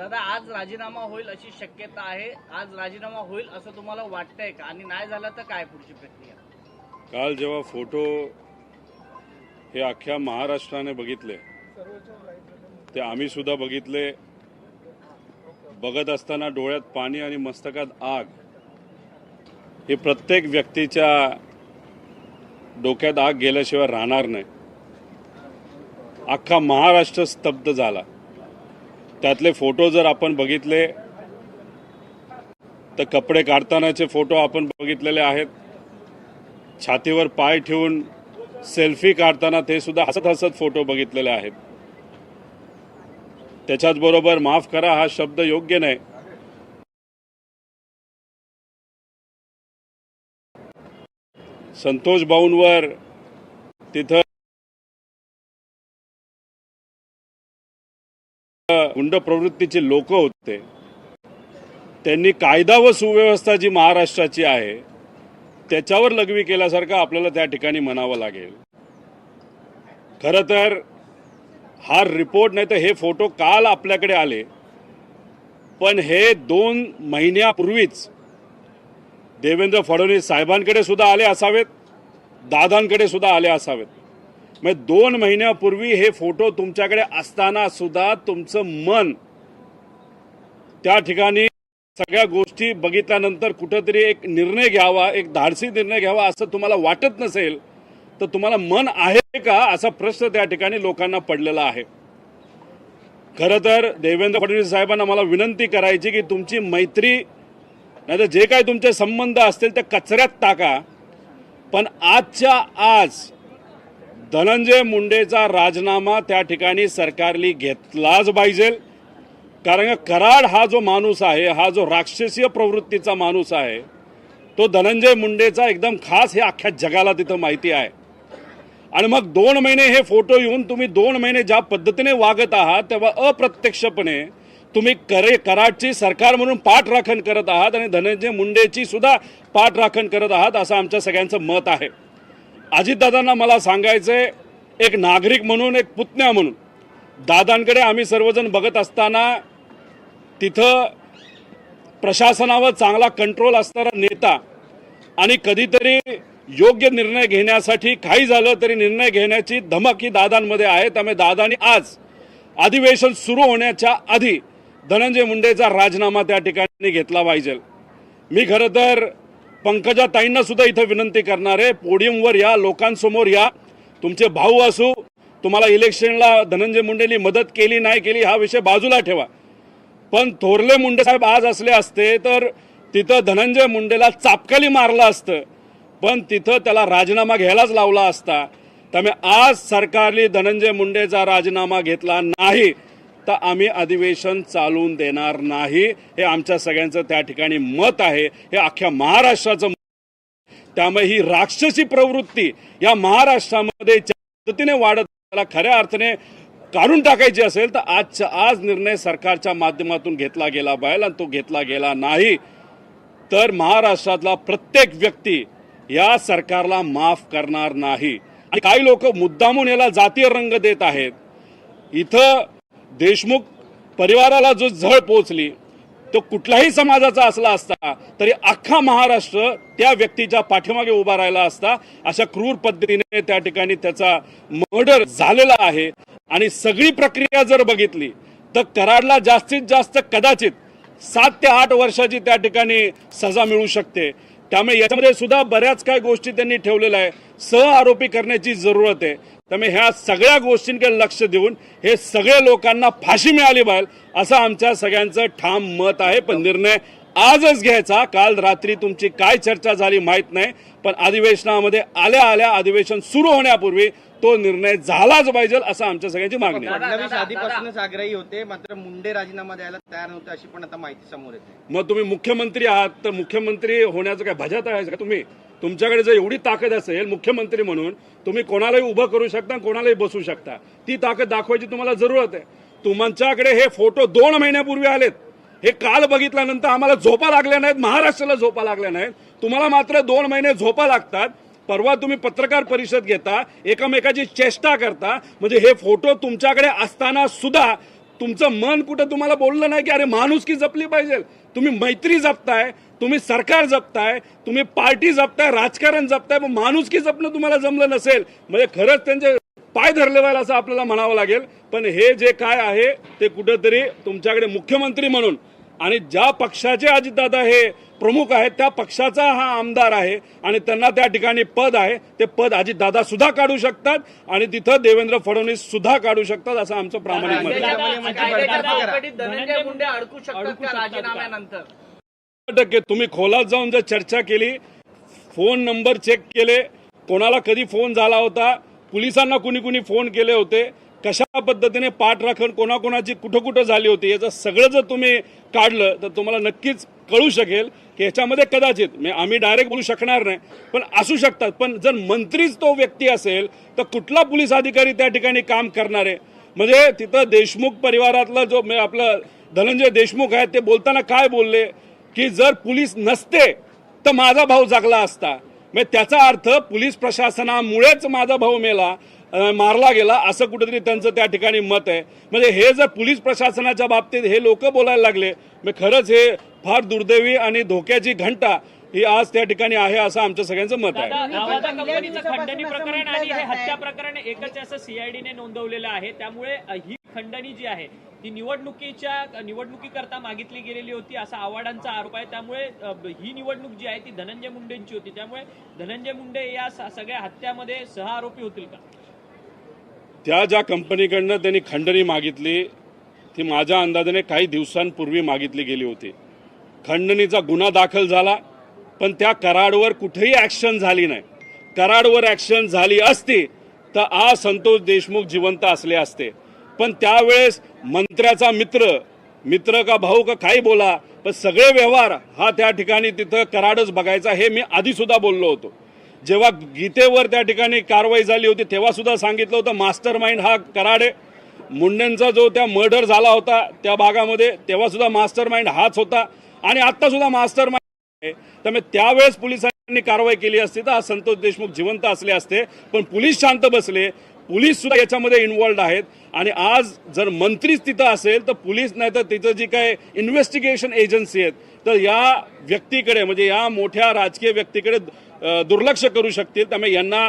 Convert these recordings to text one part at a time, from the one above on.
दादा आज राजीनामा होईल अशी शक्यता आहे. आज राजीनामा होईल असं तुम्हाला वाटतंय का? आणि नाही झालं तर काय पुढची प्रक्रिया? काल जेव्हा फोटो हे अख्ख्या महाराष्ट्राने बघितले ते आम्ही सुद्धा बघितले. बघत असताना डोळ्यात पाणी आणि मस्तकात आग. हे प्रत्येक व्यक्तीच्या डोक्यात आग गेल्याशिवाय राहणार नाही. अख्खा महाराष्ट्र स्तब्ध झाला. त्यातले फोटो जर आपण बघितले तर कपडे काढतानाचे फोटो आपण बघितलेले आहेत. छातीवर पाय ठेवून सेल्फी काढताना ते सुद्धा हसत हसत फोटो बघितलेले आहेत. त्याच्याच बरोबर माफ करा हा शब्द योग्य नाही. संतोष भाऊंवर तिथं गुंड प्रवृत्तीचे लोक होते. त्यांनी कायदा व सुव्यवस्था जी महाराष्ट्राची आहे त्याच्यावर लघवी केल्यासारखं आपल्याला त्या ठिकाणी म्हणावं लागेल. खरं तर हा रिपोर्ट नाही तर हे फोटो काल आपल्याकडे आले. पण हे दोन महिन्यापूर्वीच देवेंद्र फडणवीस साहेबांकडे सुद्धा आले असावेत दादांकडे सुद्धा आले असावेत. म्हणजे दोन महिन्यापूर्वी हे फोटो तुमच्याकडे असताना सुद्धा तुमचं मन त्या ठिकाणी सगळ्या गोष्टी बघितल्यानंतर कुठंतरी एक निर्णय घ्यावा एक धाडसी निर्णय घ्यावा असं तुम्हाला वाटत नसेल तर तुम्हाला मन आहे का असा प्रश्न त्या ठिकाणी लोकांना पडलेला आहे. खरं तर देवेंद्र फडणवीस साहेबांना मला विनंती करायची की तुमची मैत्री नाही जे काही तुमचे संबंध असतील ते कचऱ्यात टाका पण आजच्या आज धनंजय मुंडेचा राजीनामा त्या ठिकाणी सरकारने घेतलाच पाहिजे. कारण कराड हा जो माणूस आहे हा जो राक्षसीय प्रवृत्तीचा माणूस आहे तो धनंजय मुंडेचा एकदम खास हे अख्ख्या जगाला तिथं माहिती आहे. आणि मग दोन महिने हे फोटो येऊन तुम्ही दोन महिने ज्या पद्धतीने वागत आहात तेव्हा अप्रत्यक्षपणे तुम्ही करे कराडची सरकार म्हणून पाठराखण करत आहात आणि धनंजय मुंडेची सुद्धा पाठराखण करत आहात असं आमच्या सगळ्यांचं मत आहे. अजितदादांना मला सांगायचंय एक नागरिक म्हणून एक पुतण्या म्हणून. दादांकडे आम्ही सर्वजण बघत असताना तिथं प्रशासनावर चांगला कंट्रोल असणारा नेता आणि कधीतरी योग्य निर्णय घेण्यासाठी काही झालं तरी निर्णय घेण्याची धमक ही दादांमध्ये आहे. त्यामुळे दादांनी आज अधिवेशन सुरू होण्याच्या आधी धनंजय मुंडेचा राजीनामा त्या ठिकाणी घेतला पाहिजे. मी खरं तर पंकजा ताईंना सुद्धा इथं विनंती करणार आहे. पोडियमवर या लोकांसमोर या. तुमचे भाऊ असू तुम्हाला इलेक्शनला धनंजय मुंडेंनी मदत केली नाही केली हा विषय बाजूला ठेवा. पण थोरले मुंडे साहेब आज असले असते तर तिथं धनंजय मुंडेला चापकाली मारलं असतं. पण तिथं त्याला राजीनामा घ्यायलाच लावला असता. त्यामुळे आज सरकारने धनंजय मुंडेचा राजीनामा घेतला नाही. तर आम्ही अधिवेशन चालवून देणार नाही. हे आमच्या सगळ्यांचं त्या ठिकाणी मत आहे. हे अख्ख्या महाराष्ट्राचं त्यामुळे ही राक्षसी प्रवृत्ती या महाराष्ट्रामध्ये पद्धतीने वाढत त्याला खऱ्या अर्थाने काढून टाकायची असेल तर आजच्या आज निर्णय सरकारच्या माध्यमातून घेतला गेला पाहिजे आणि तो घेतला गेला नाही. तर महाराष्ट्रातला प्रत्येक व्यक्ती या सरकारला माफ करणार नाही. आणि काही लोक मुद्दामून याला जातीय रंग देत आहेत. इथं देशमुख परिवाराला जो झळ पोचली तो कुठलाही समाजाचा असला असता तरी अख्खा महाराष्ट्र त्या व्यक्तीच्या पाठीमागे उभा राहिला असता अशा क्रूर पद्धतीने त्या ठिकाणी त्याचा मर्डर झालेला आहे. आणि सगळी प्रक्रिया जर बघितली तर कराडला जास्तीत जास्त कदाचित सात ते आठ वर्षाची त्या ठिकाणी सजा मिळू शकते. त्यामुळे याच्यामध्ये सुद्धा बऱ्याच काही गोष्टी त्यांनी ठेवलेल्या आहे सह आरोपी करण्याची जरूरत आहे. त्यामुळे ह्या सगळ्या गोष्टींकडे लक्ष देऊन हे सगळे लोकांना फाशी मिळाली पाहिजे असं आमच्या सगळ्यांचं ठाम मत आहे. पण निर्णय आजच घ्यायचा. काल रात्री तुमची काय चर्चा झाली माहीत नाही पण अधिवेशनामध्ये आल्या आल्या अधिवेशन सुरू होण्यापूर्वी तो निर्णय झालाच पाहिजे असं आमच्या सगळ्यांची मागणी फडणवीस आधीपासूनच आग्रही होते मात्र मुंडे राजीनामा द्यायला तयार नव्हते अशी पण आता माहिती समोर येते. मग तुम्ही मुख्यमंत्री आहात तर मुख्यमंत्री होण्याचं काय भजात आहे का तुम्ही? तुमच्याकडे जर एवढी ताकद असेल मुख्यमंत्री म्हणून तुम्ही कोणालाही उभं करू शकता कोणालाही बसू शकता. ती ताकद दाखवायची तुम्हाला जरूरत आहे. तुमच्याकडे हे फोटो दोन महिन्यापूर्वी आलेत. हे काल बघितल्यानंतर आम्हाला झोपा लागल्या नाहीत महाराष्ट्राला झोपा लागल्या नाहीत. तुम्हाला मात्र दोन महिने झोपा लागतात. परवा तुम्ही पत्रकार परिषद घेता एकमेकाची चेष्टा करता म्हणजे हे फोटो तुमच्याकडे असताना सुद्धा तुमचं मन कुठं तुम्हाला बोललं नाही की अरे माणुसकी जपली पाहिजे. तुम्ही मैत्री जपताय तुम्ही सरकार जपताय तुम्ही पार्टी जपताय राजकारण जपताय पण माणुसकी जपणं तुम्हाला जमलं नसेल. म्हणजे खरंच त्यांचे पाय धरले पाहिजे असं आपल्याला म्हणावं लागेल. पण हे जे काय आहे ते कुठंतरी तुमच्याकडे मुख्यमंत्री म्हणून आणि ज्या पक्षाचे अजितदादा हे प्रमुख आहेत त्या पक्षाचा हा आमदार आहे आणि त्यांना त्या ठिकाणी पद आहे ते पद अजितदादा सुद्धा काढू शकतात आणि तिथं देवेंद्र फडणवीस सुद्धा काढू शकतात असं आमचं प्रामाणिक मत टक्के. तुम्ही खोलात जाऊन जर चर्चा केली फोन नंबर चेक केले कोणाला कधी फोन झाला होता पोलिसांना कुणी कुणी फोन केले होते कशा पद्धतीने पाठराखण कोणाकोणाची कुठं कुठं झाली होती याचं सगळं जर तुम्ही काढलं तर तुम्हाला नक्कीच कळू शकेल की याच्यामध्ये कदाचित म्हणजे आम्ही डायरेक्ट बोलू शकणार नाही पण असू शकतात. पण जर मंत्रीच तो व्यक्ती असेल तर कुठला पोलीस अधिकारी त्या ठिकाणी काम करणार आहे? म्हणजे तिथं देशमुख परिवारातला जो म्हणजे आपलं धनंजय देशमुख आहे ते बोलताना काय बोलले? की जर पोलीस नसते तर माझा भाऊ जगला असता. म्हणजे त्याचा अर्थ पोलीस प्रशासनामुळेच माझा भाऊ मेला मारला गेला असं कुठेतरी त्यांचं त्या ठिकाणी मत आहे. म्हणजे हे जर पोलीस प्रशासनाच्या बाबतीत हे लोक बोलायला लागले म्हणजे खरंच हे फार दुर्दैवी आणि धोक्याची घंटा ही आज त्या ठिकाणी आहे असं आमच्या सगळ्यांचं मत आहे. खंडणी प्रकरण आणि हे. हत्या प्रकरण एकच असं सीआयडीने नोंदवलेलं आहे. त्यामुळे ही खंडणी जी आहे ती निवडणुकीच्या निवडणुकीकरता मागितली गेलेली होती असा आव्हाडांचा आरोप आहे. त्यामुळे ही निवडणूक जी आहे ती धनंजय मुंडेंची होती. त्यामुळे धनंजय मुंडे या सगळ्या हत्यामध्ये सहआरोपी होतील का? त्या ज्या कंपनीकडनं त्यांनी खंडणी मागितली ती माझ्या अंदाजाने काही दिवसांपूर्वी मागितली गेली होती. खंडणीचा गुन्हा दाखल झाला पण त्या कराडवर कुठेही ॲक्शन झाली नाही. कराडवर ॲक्शन झाली असती तर आज संतोष देशमुख जिवंत असले असते. पण त्यावेळेस मंत्र्याचा मित्र मित्र का भाऊ का काही बोला पण सगळे व्यवहार हा त्या ठिकाणी तिथं कराडच बघायचा हे मी आधी सुद्धा बोललो होतो. जेव्हा गीतेवर त्या ठिकाणी कारवाई झाली होती तेव्हा सुद्धा सांगितलं होतं मास्टर माइंड हा कराड. आहे मुंडेंचा जो त्या मर्डर झाला होता त्या भागामध्ये तेव्हा सुद्धा मास्टर माइंड हाच होता. आणि आता सुद्धा मास्टर माइंड आहे. त्यामुळे त्यावेळेस पोलिसांनी कारवाई केली असती तर आज संतोष देशमुख जिवंत असले असते पण पोलीस शांत बसले पोलीस सुद्धा याच्यामध्ये इन्वॉल्ड आहेत. आणि आज जर मंत्रीच तिथं असेल तर पोलीस नाही तर तिथं जी काय इन्व्हेस्टिगेशन एजन्सी आहेत तर या व्यक्तीकडे म्हणजे या मोठ्या राजकीय व्यक्तीकडे दुर्लक्ष करू शकतील. त्यामुळे यांना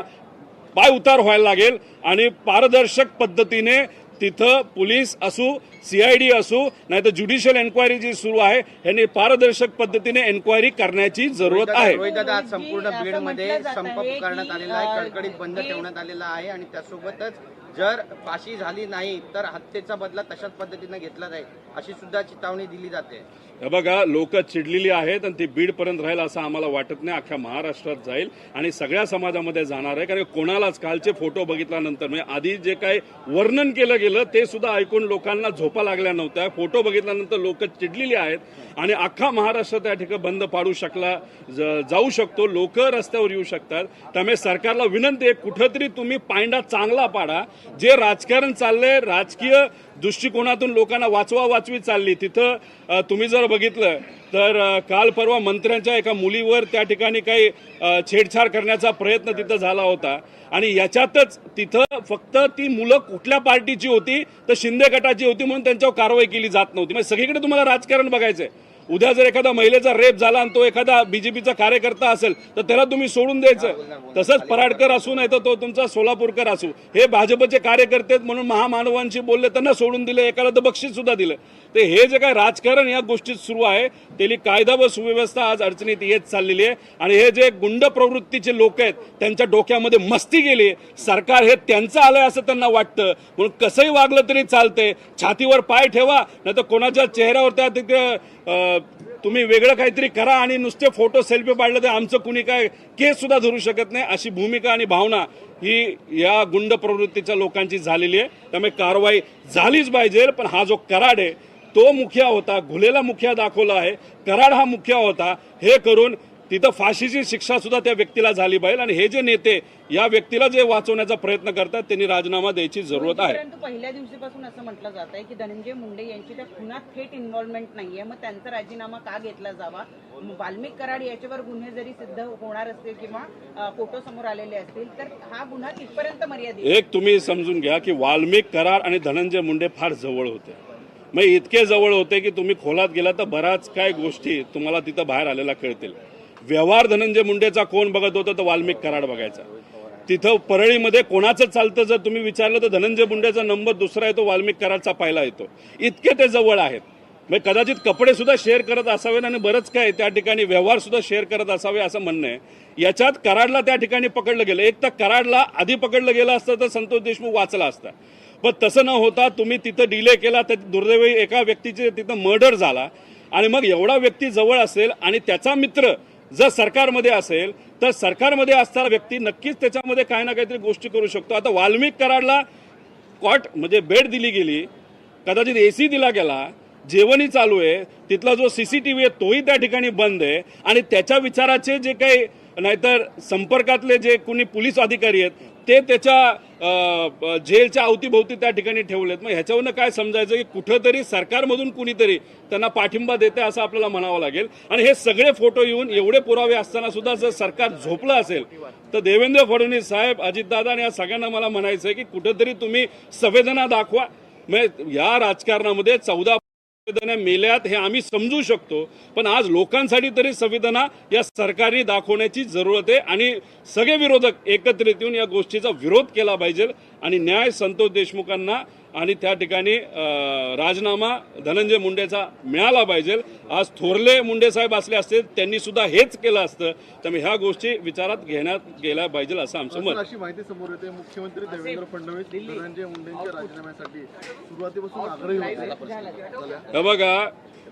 पाय उतार व्हायला लागेल. आणि पारदर्शक पद्धतीने तिथं पोलीस असू सीआयडी असू नाही तर ज्युडिशियल एन्क्वायरी जी सुरू आहे यांनी पारदर्शक पद्धतीने एन्क्वायरी करण्याची जरूरत आहे. आज संपूर्ण असं बीडमध्ये म्हटलं जात संप करण्यात आलेला आहे कडकडीत बंद ठेवण्यात आलेला आहे आणि त्यासोबतच जर फाशी झाली नाही तर हत्येचा बदला तशाच पद्धतीनं घेतला जाईल अशी सुद्धा चितावणी दिली जाते. बघा लोक चिडलेली आहेत आणि ती बीडपर्यंत राहील असं आम्हाला वाटत नाही. अख्ख्या महाराष्ट्रात जाईल आणि सगळ्या समाजामध्ये जाणार आहे कारण कोणालाच कालचे फोटो बघितल्यानंतर म्हणजे आधी जे काही वर्णन केलं गेलं ते सुद्धा ऐकून लोकांना झोपा लागल्या नव्हत्या. फोटो बघितल्यानंतर लोक चिडलेली आहेत आणि अख्खा महाराष्ट्र त्या ठिकाणी बंद पाडू शकला ज- जाऊ शकतो. लोक रस्त्यावर येऊ शकतात. त्यामुळे सरकारला विनंती आहे कुठंतरी तुम्ही पायंडा चांगला पाडा. जे राजकारण चाललंय राजकीय दृष्टिकोनातून लोकांना वाचवा वाचवी चालली. तिथं तुम्ही जर बघितलं तर काल परवा मंत्र्यांच्या एका मुलीवर त्या ठिकाणी काही छेडछाड करण्याचा प्रयत्न तिथं झाला होता. आणि याच्यातच तिथं फक्त ती मुलं कुठल्या पार्टीची होती तर शिंदे गटाची होती म्हणून त्यांच्यावर कारवाई केली जात नव्हती. म्हणजे सगळीकडे तुम्हाला राजकारण बघायचंय. उद्या जर एखादा महिलेचा रेप झाला आणि तो एखादा बीजेपीचा कार्यकर्ता असेल तर त्याला तुम्ही सोडून द्यायचं. तसंच पराडकर असू नाही तर तो तुमचा सोलापूरकर असू. हे भाजपचे कार्यकर्ते म्हणून महामानवांशी बोलले त्यांना सोडून दिले एकाला तर बक्षीस सुद्धा दिलं. ते हे जे काय राजकारण या गोष्टीत सुरू आहे त्याली कायदा व सुव्यवस्था आज अडचणीत येत चाललेली आहे. आणि हे जे गुंड प्रवृत्तीचे लोक आहेत त्यांच्या डोक्यामध्ये मस्ती गेली सरकार हे त्यांचं आलंय असं त्यांना वाटतं. म्हणून कसंही वागलं तरी चालतंय. छातीवर पाय ठेवा नाही तर कोणाच्या चेहऱ्यावर त्या तिथे तुम्ही वेगळं काहीतरी करा आणि नुसते फोटो सेल्फी पाडलं तर आमचं कुणी काय केस सुद्धा धरू शकत नाही अशी भूमिका आणि भावना ही या गुंड प्रवृत्तीच्या लोकांची झालेली आहे. त्यामुळे कारवाई झालीच पाहिजे पण हा जो कराड आहे तो मुखिया होता घुलेला मुखिया दाखवला आहे कराड हा मुखिया होता हे करून तिथं फाशीची शिक्षा सुद्धा त्या व्यक्तीला झाली पाहिजे आणि हे जे नेते या व्यक्तीला जे वाचवण्याचा प्रयत्न करतात त्यांनी राजीनामा द्यायची जरूरत आहे. परंतु पहिल्या दिवशीपासून असं म्हटलं जात आहे की धनंजय मुंडे यांची त्या खुनात थेट इन्व्हॉल्वमेंट नाहीये. मग त्यांचा राजीनामा का घेतला जावा? वाल्मिक कराड याच्यावर गुन्हे जरी सिद्ध होणार असतील किंवा फोटो समोर आलेले असतील तर हा गुन्हा कितपर्यंत मर्यादित एक तुम्ही समजून घ्या की वाल्मिक कराड आणि धनंजय मुंडे फार जवळ होते. मग इतके जवळ होते की तुम्ही खोलात गेला तर बऱ्याच काय गोष्टी तुम्हाला तिथं बाहेर आलेल्या कळतील. व्यवहार धनंजय मुंडेचा कोण बघत होता तर वाल्मिक कराड बघायचा. तिथं परळीमध्ये कोणाचं चालतं जर तुम्ही विचारलं तर धनंजय मुंडेचा नंबर दुसरा येतो वाल्मिक कराडचा पहिला येतो. इतके ते जवळ आहेत. म्हणजे कदाचित कपडे सुद्धा शेअर करत असावेत आणि बरंच काय त्या ठिकाणी व्यवहार सुद्धा शेअर करत असावे असं म्हणणं आहे. याच्यात कराडला त्या ठिकाणी पकडलं गेलं. एक तर कराडला आधी पकडलं गेलं असतं तर संतोष देशमुख वाचला असता. पण तसं न होता तुम्ही तिथं डिले केला तर दुर्दैवी एका व्यक्तीचे तिथं मर्डर झाला. आणि मग एवढा व्यक्ती जवळ असेल आणि त्याचा मित्र जर सरकारमध्ये असेल तर सरकारमध्ये असणारा व्यक्ती नक्कीच त्याच्यामध्ये काही ना काहीतरी गोष्टी करू शकतो. आता वाल्मिक कराडला कॉट म्हणजे बेड दिली गेली. कदाचित ए सी दिला गेला. जेवणही चालू आहे. तिथला जो सी सी टी व्ही आहे तोही त्या ठिकाणी बंद आहे. आणि त्याच्या विचाराचे जे काही नाहीतर संपर्कातले जे कोणी पोलीस अधिकारी आहेत ते त्याच्या जेलच्या अवतीभोवती त्या ठिकाणी ठेवलेत. मग ह्याच्यावरनं काय समजायचं की कुठंतरी सरकारमधून कुणीतरी त्यांना पाठिंबा देते असं आपल्याला म्हणावं लागेल. आणि हे सगळे फोटो येऊन एवढे पुरावे असताना सुद्धा जर सरकार झोपलं असेल तर देवेंद्र फडणवीस साहेब अजितदादा आणि या सगळ्यांना मला म्हणायचं आहे की कुठंतरी तुम्ही संवेदना दाखवा. म्हणजे या राजकारणामध्ये चौदा संवेदना मेल्यात हे आम्ही समजू शकतो पण आज लोकांसाठी तरी संवेदना या सरकारने दाखवण्याची जरूरत आहे आणि सगळे विरोधक एकत्रित येऊन या गोष्टीचा विरोध केला पाहिजे. आणि न्याय संतोष देशमुखांना आणि त्या ठिकाणी राजीनामा धनंजय मुंडेचा मिळाला पाहिजे. आज थोरले मुंडे साहेब असले असते त्यांनी सुद्धा हेच केलं असतं. त्यामुळे ह्या गोष्टी विचारात घेण्यात गेल्या पाहिजे असं आमचं मत. अशी माहिती समोर येते. मुख्यमंत्री देवेंद्र फडणवीस धनंजय मुंडेंच्या राजीनाम्यासाठी सुरुवातीपासून आग्रही बघा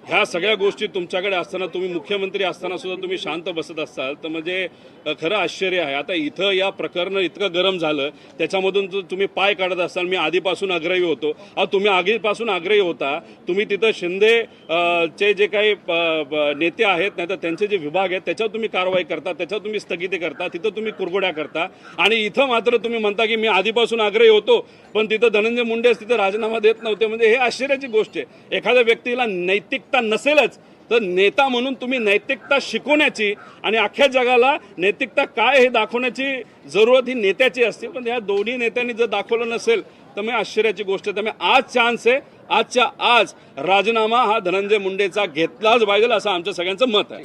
ह्या सगळ्या गोष्टी तुमच्याकडे असताना तुम्ही मुख्यमंत्री असताना सुद्धा तुम्ही शांत बसत असाल. तर म्हणजे खरं आश्चर्य आहे. आता इथं या प्रकरण इतकं गरम झालं त्याच्यामधून जर तुम्ही पाय काढत असाल. मी आधीपासून आग्रही होतो. अहो तुम्ही आधीपासून आग्रही होता. तुम्ही तिथं शिंदे चे जे काही प- नेते आहेत नाही तर त्यांचे जे विभाग आहेत त्याच्यावर तुम्ही कारवाई करता त्याच्यावर तुम्ही स्थगिती करता तिथं तुम्ही कुरघोड्या करता. आणि इथं मात्र तुम्ही म्हणता की मी आधीपासून आग्रही होतो पण तिथं धनंजय मुंडेच तिथं राजीनामा देत नव्हते. म्हणजे हे आश्चर्याची गोष्ट आहे. एखाद्या व्यक्तीला नैतिक नैतिकता नसेलच तर नेता म्हणून तुम्ही नैतिकता शिकवण्याची आणि अख्ख्या जगाला नैतिकता काय हे दाखवण्याची जरूरत ही नेत्याची असते. पण या दोन्ही नेत्यांनी जर दाखवलं नसेल तर मी आश्चर्याची गोष्ट आहे. त्यामुळे आज चान्स आहे आजच्या आज राजीनामा हा धनंजय मुंडेचा घेतलाच पाहिजे असं आमच्या सगळ्यांचं मत आहे.